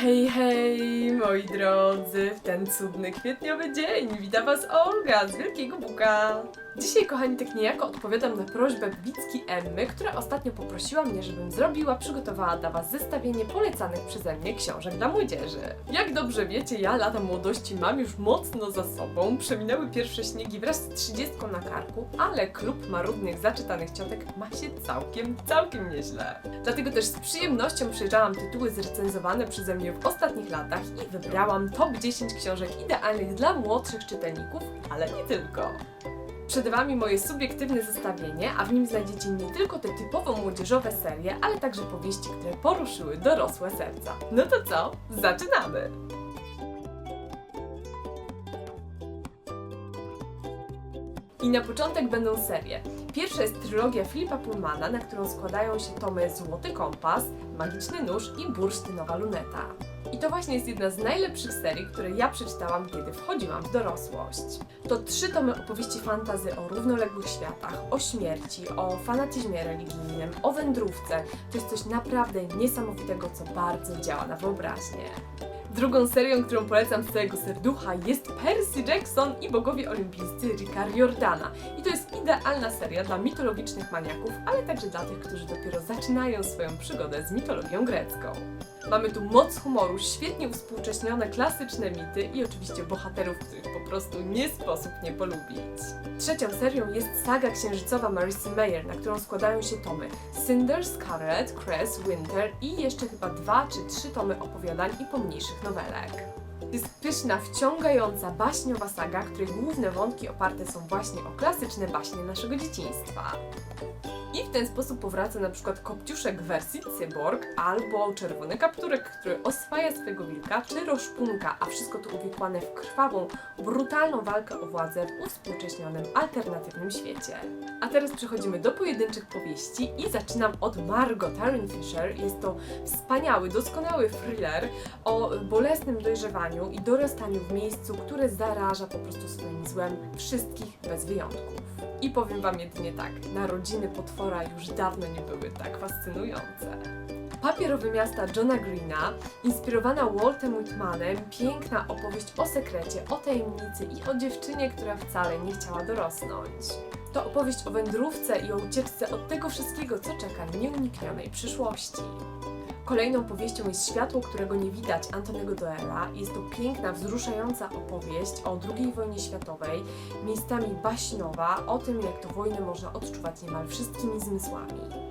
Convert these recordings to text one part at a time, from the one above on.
Hej, hej, moi drodzy, w ten cudny kwietniowy dzień wita Was Olga z Wielkiego Buka. Dzisiaj, kochani, tak niejako odpowiadam na prośbę Bicki Emmy, która ostatnio poprosiła mnie, żebym zrobiła, przygotowała dla Was zestawienie polecanych przeze mnie książek dla młodzieży. Jak dobrze wiecie, ja lata młodości mam już mocno za sobą, przeminęły pierwsze śniegi wraz z trzydziestką na karku, ale klub marudnych, zaczytanych ciotek ma się całkiem, całkiem nieźle. Dlatego też z przyjemnością przejrzałam tytuły zrecenzowane przeze mnie w ostatnich latach i wybrałam top 10 książek idealnych dla młodszych czytelników, ale nie tylko. Przed Wami moje subiektywne zestawienie, a w nim znajdziecie nie tylko te typowo młodzieżowe serie, ale także powieści, które poruszyły dorosłe serca. No to co? Zaczynamy! I na początek będą serie. Pierwsza jest trylogia Filipa Pullmana, na którą składają się tomy Złoty Kompas, Magiczny Nóż i Bursztynowa Luneta. I to właśnie jest jedna z najlepszych serii, które ja przeczytałam, kiedy wchodziłam w dorosłość. To trzy tomy opowieści fantazy o równoległych światach, o śmierci, o fanatyzmie religijnym, o wędrówce. To jest coś naprawdę niesamowitego, co bardzo działa na wyobraźnię. Drugą serią, którą polecam z całego serducha jest Percy Jackson i bogowie olimpijscy Ricka Riordana. I to jest idealna seria dla mitologicznych maniaków, ale także dla tych, którzy dopiero zaczynają swoją przygodę z mitologią grecką. Mamy tu moc humoru, świetnie uwspółcześnione klasyczne mity i oczywiście bohaterów, których po prostu nie sposób nie polubić. Trzecią serią jest saga księżycowa Marissa Mayer, na którą składają się tomy Cinder, Scarlet, Cress, Winter i jeszcze chyba dwa czy trzy tomy opowiadań i pomniejszych nowelek. Jest pyszna, wciągająca, baśniowa saga, której główne wątki oparte są właśnie o klasyczne baśnie naszego dzieciństwa. I w ten sposób powraca na przykład Kopciuszek wersji cyborg, albo Czerwony Kapturek, który oswaja swego wilka, czy Roszpunka, a wszystko to uwikłane w krwawą, brutalną walkę o władzę w uwspółcześnionym, alternatywnym świecie. A teraz przechodzimy do pojedynczych powieści i zaczynam od Margot Taryn Fisher. Jest to wspaniały, doskonały thriller o bolesnym dojrzewaniu i dorastaniu w miejscu, które zaraża po prostu swoim złem wszystkich bez wyjątków. I powiem Wam jedynie tak, narodziny potwora już dawno nie były tak fascynujące. Papierowe miasta Johna Greena, inspirowana Waltem Whitmanem, piękna opowieść o sekrecie, o tajemnicy i o dziewczynie, która wcale nie chciała dorosnąć. To opowieść o wędrówce i o ucieczce od tego wszystkiego, co czeka nieuniknionej przyszłości. Kolejną powieścią jest Światło, którego nie widać Antonego Doela. Jest to piękna, wzruszająca opowieść o II wojnie światowej, miejscami baśniowa, o tym jak tę wojnę można odczuwać niemal wszystkimi zmysłami.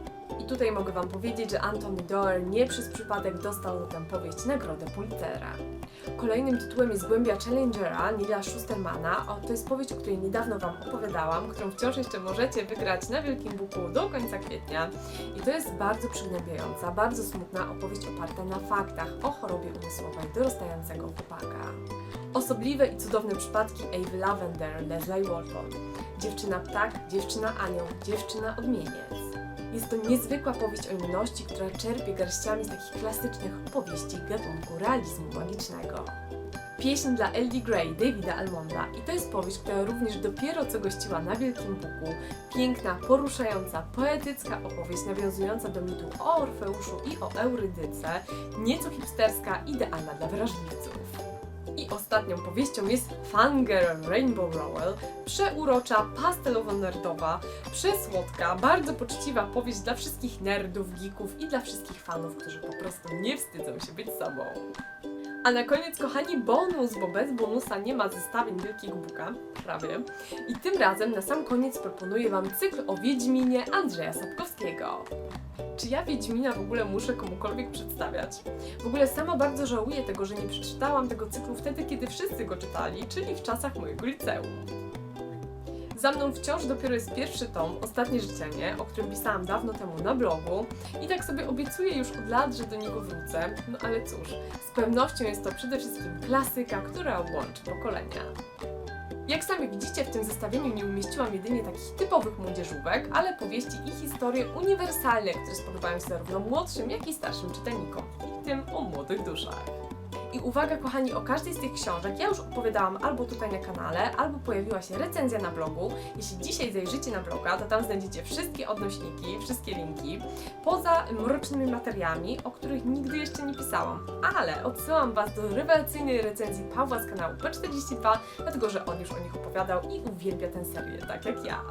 Tutaj mogę Wam powiedzieć, że Antony Doyle nie przez przypadek dostał tę powieść nagrodę Pulitzera. Kolejnym tytułem jest Głębia Challengera Nila Schustermana. O, to jest powieść, o której niedawno Wam opowiadałam, którą wciąż jeszcze możecie wygrać na Wielkim Buku do końca kwietnia. I to jest bardzo przygnębiająca, bardzo smutna opowieść oparta na faktach o chorobie umysłowej dorastającego chłopaka. Osobliwe i cudowne przypadki Amy Lavender, Leslie Walton. Dziewczyna ptak, dziewczyna anioł, dziewczyna odmieniec. Jest to niezwykła powieść o inności, która czerpie garściami z takich klasycznych opowieści gatunku realizmu magicznego. Pieśń dla Ellie Gray Davida Almonda i to jest powieść, która również dopiero co gościła na Wielkim Buku. Piękna, poruszająca, poetycka opowieść nawiązująca do mitu o Orfeuszu i o Eurydyce, nieco hipsterska, idealna dla wrażliwców. I ostatnią powieścią jest Fangirl Rainbow Rowell, przeurocza, pastelowo-nerdowa, przesłodka, bardzo poczciwa powieść dla wszystkich nerdów, geeków i dla wszystkich fanów, którzy po prostu nie wstydzą się być sobą. A na koniec, kochani, bonus, bo bez bonusa nie ma zestawień Wielkiego Buka, prawie. I tym razem na sam koniec proponuję Wam cykl o Wiedźminie Andrzeja Sapkowskiego. Czy ja Wiedźmina w ogóle muszę komukolwiek przedstawiać? W ogóle sama bardzo żałuję tego, że nie przeczytałam tego cyklu wtedy, kiedy wszyscy go czytali, czyli w czasach mojego liceum. Za mną wciąż dopiero jest pierwszy tom, Ostatnie życzenie, o którym pisałam dawno temu na blogu i tak sobie obiecuję już od lat, że do niego wrócę, no ale cóż, z pewnością jest to przede wszystkim klasyka, która łączy pokolenia. Jak sami widzicie, w tym zestawieniu nie umieściłam jedynie takich typowych młodzieżówek, ale powieści i historie uniwersalne, które spodobają się zarówno młodszym, jak i starszym czytelnikom, i tym o młodych duszach. I uwaga kochani, o każdej z tych książek ja już opowiadałam albo tutaj na kanale, albo pojawiła się recenzja na blogu. Jeśli dzisiaj zajrzycie na bloga, to tam znajdziecie wszystkie odnośniki, wszystkie linki, poza mrocznymi materiami, o których nigdy jeszcze nie pisałam. Ale odsyłam Was do rewelacyjnej recenzji Pawła z kanału P42, dlatego że on już o nich opowiadał i uwielbia tę serię, tak jak ja.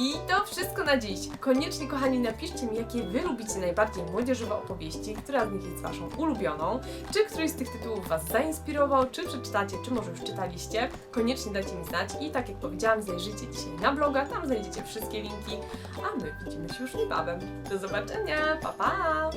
I to wszystko na dziś. Koniecznie, kochani, napiszcie mi, jakie Wy lubicie najbardziej młodzieżowe opowieści, która z nich jest Waszą ulubioną, czy któryś z tych tytułów Was zainspirował, czy przeczytacie, czy może już czytaliście. Koniecznie dajcie mi znać i tak jak powiedziałam, zajrzyjcie dzisiaj na bloga, tam znajdziecie wszystkie linki, a my widzimy się już niebawem. Do zobaczenia, pa pa!